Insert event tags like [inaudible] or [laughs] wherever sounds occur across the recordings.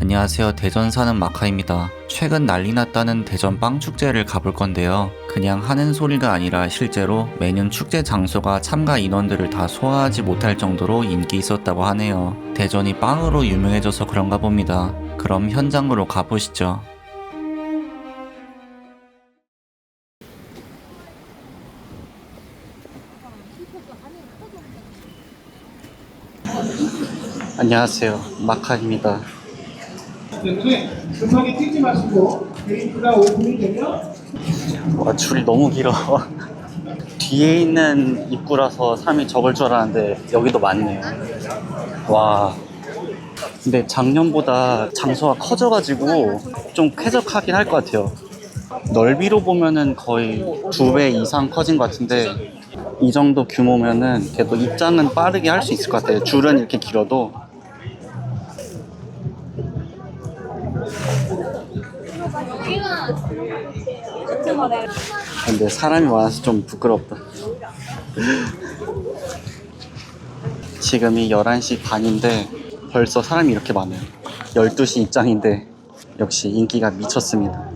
안녕하세요. 대전 사는 마카입니다. 최근 난리 났다는 대전 빵 축제를 가볼 건데요. 그냥 하는 소리가 아니라 실제로 매년 축제 장소가 참가 인원들을 다 소화하지 못할 정도로 인기 있었다고 하네요. 대전이 빵으로 유명해져서 그런가 봅니다. 그럼 현장으로 가보시죠. 안녕하세요. 마카입니다. 급하게 뛰지 마시고 게이트가 오픈이 되면 와, 줄이 너무 길어. [laughs] 뒤에 있는 입구라서 사람이 적을 줄 알았는데 여기도 많네요. 와. 근데 작년보다 장소가 커져가지고 좀 쾌적하긴 할 것 같아요. 넓이로 보면은 거의 두 배 이상 커진 것 같은데 이 정도 규모면은 그래도 입장은 빠르게 할 수 있을 것 같아요. 줄은 이렇게 길어도 근데 사람이 많아서 좀 부끄럽다. 지금이 11시 반인데 벌써 사람이 이렇게 많아요. 12시 입장인데 역시 인기가 미쳤습니다.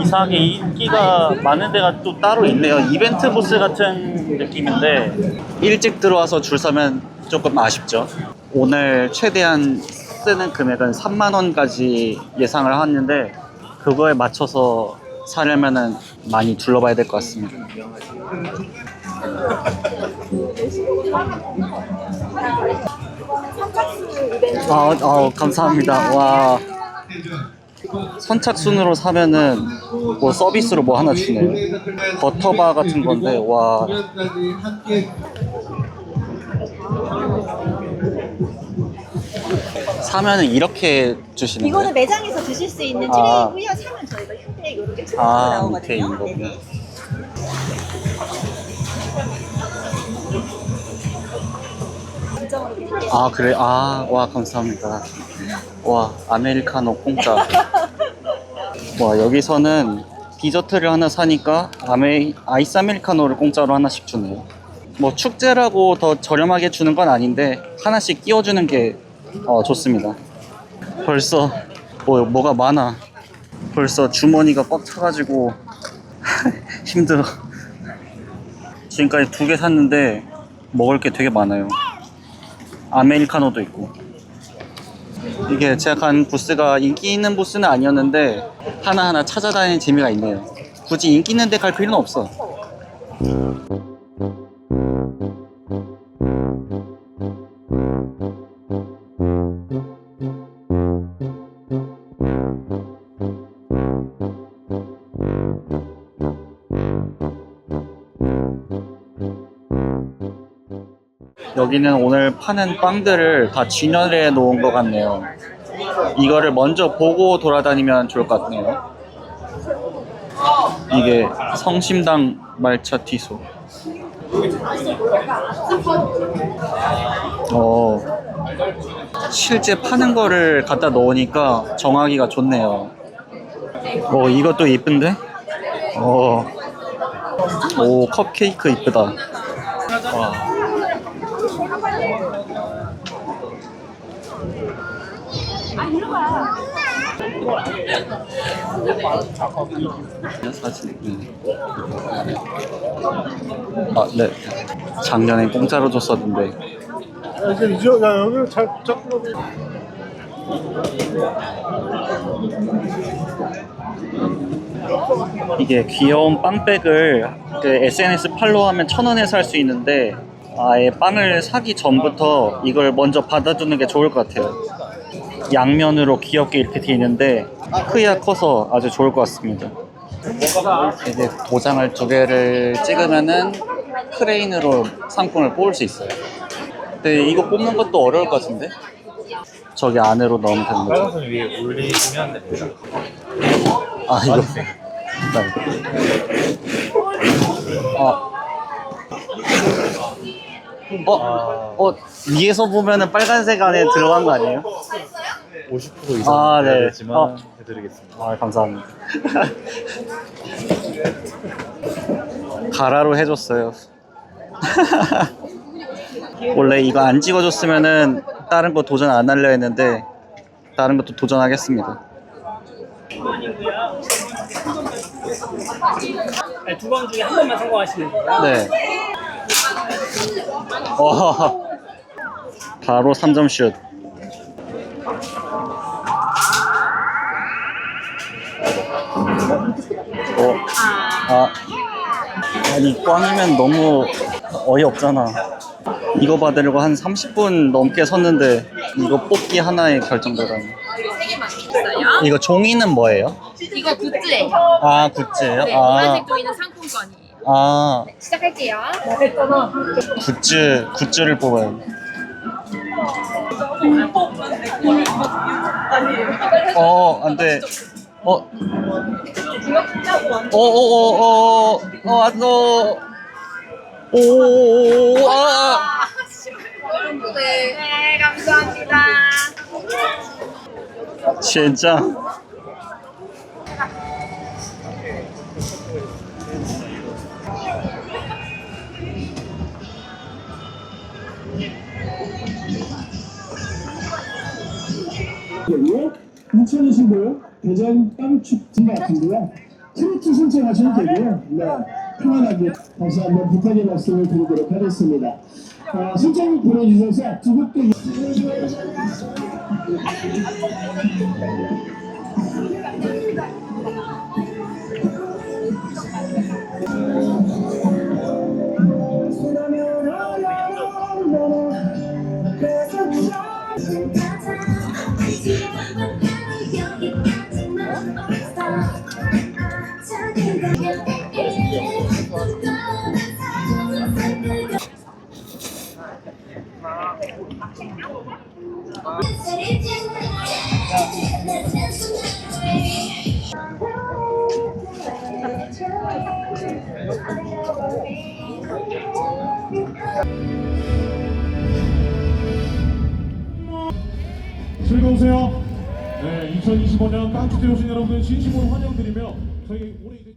이상하게 인기가 많은 데가 또 따로 있네요. 이벤트 부스 같은 느낌인데 일찍 들어와서 줄 서면 조금 아쉽죠. 오늘 최대한 쓰는 금액은 3만 원까지 예상을 했는데 그거에 맞춰서 사려면은 많이 둘러봐야 될 것 같습니다. 아, 아 감사합니다. 와. 선착순으로 사면은 뭐 서비스로 뭐 하나 주네요. 버터바 같은 건데 와 사면은 이렇게 주시는 이거는 거예요? 매장에서 드실 수 있는 아. 트레이고요. 사면 저희가 현대 이렇게 트레이가 아 밑에 있는 나오거든요. 거구나. 네네. 드릴게요. 아 그래 아 와 감사합니다. 와 아메리카노 공짜. [laughs] 와 여기서는 디저트를 하나 사니까 아메 아이스 아메리카노를 공짜로 하나씩 주네요. 뭐 축제라고 더 저렴하게 주는 건 아닌데 하나씩 끼워주는 게 어, 좋습니다. 벌써 뭐 뭐가 많아. 벌써 주머니가 꽉 차가지고 [laughs] 힘들어. 지금까지 두 개 샀는데 먹을 게 되게 많아요. 아메리카노도 있고. 이게 제가 간 부스가 인기 있는 부스는 아니었는데 하나하나 찾아다니는 재미가 있네요. 굳이 인기 있는 데 갈 필요는 없어. 여기는 오늘 파는 빵들을 다 진열해 놓은 것 같네요. 이거를 먼저 보고 돌아다니면 좋을 것 같네요. 이게 성심당 말차 티소. 어, 실제 파는 거를 갖다 놓으니까 정하기가 좋네요. 어, 이것도 이쁜데? 어, 오, 컵케이크 이쁘다. 와. 사진. 네. 아, 네. 작년에 공짜로 줬었는데. 이게 귀여운 빵백을 그 SNS 팔로우하면 천 원에 살 수 있는데 아예 빵을 사기 전부터 이걸 먼저 받아두는 게 좋을 것 같아요. 양면으로 귀엽게 이렇게 돼 있는데 크기가 커서 아주 좋을 것 같습니다. 이제 도장을 두 개를 찍으면은 크레인으로 상품을 뽑을 수 있어요. 근데 이거 뽑는 것도 어려울 것 같은데? 저기 안으로 넣으면 되는 거죠? 빨간선 위에 올리시면 됩니다. 아 이거 네. 어. 어, 어, 위에서 보면은 빨간색 안에 들어간 거 아니에요? 50% 이상 아, 아, 네. 네. 되지만 어. 해드리겠습니다. 아, 감사합니다. [laughs] 가라로 해줬어요. [laughs] 원래 이거 안 찍어줬으면은 다른 거 도전 안 하려 했는데 다른 것도 도전하겠습니다. 네, 두번 중에 한 번만 성공하시면 돼요. 네. 와. [laughs] 바로 3점 슛. 어. 아. 아니 꽝이면 너무 어이없잖아. 이거 받으려고 한 30분 넘게 섰는데 이거 뽑기 하나에 결정되다니. 이거 종이는 뭐예요? 이거 굿즈예요. 아 굿즈예요? 네, 아, 노란색 종이는 상품권이에요. 아 시작할게요. 굿즈 굿즈를 뽑아요. 어 안 돼. 어. 어어어 어 어 어, 안 돼. 오, 아. 네, 감사합니다. 진짜. 되고요. 2025 대전 빵축제 같은데요. 트로트 신청하셔도 되고요. 네, 편안하게 다시 한번 부탁의 말씀을 드리도록 하겠습니다. 어, 신청 보내주셔서 두 곡도 즐거우세요. 네, 2025년 빵축제 오신 여러분들 진심으로 환영드리며 저희 올해 이제